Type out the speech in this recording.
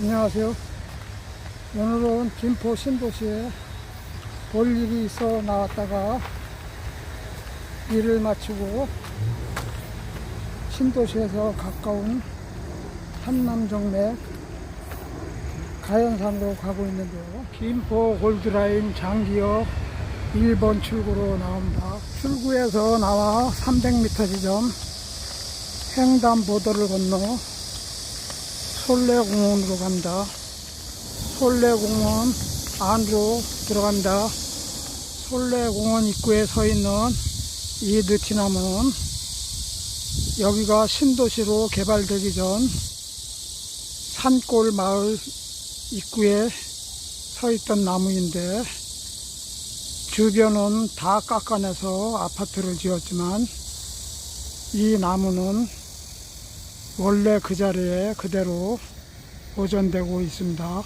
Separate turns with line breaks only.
안녕하세요. 오늘은 김포 신도시에 볼 일이 있어 나왔다가 일을 마치고 신도시에서 가까운 한남정맥 가연산으로 가고 있는데요. 김포 골드라인 장기역 1번 출구로 나옵니다. 출구에서 나와 300m 지점 횡단보도를 건너 솔레공원으로 간다. 솔레공원 안으로 들어간다. 솔레공원 입구에 서 있는 이 느티나무는 여기가 신도시로 개발되기 전 산골 마을 입구에 서 있던 나무인데 주변은 다 깎아내서 아파트를 지었지만 이 나무는 원래 그 자리에 그대로 보존되고 있습니다.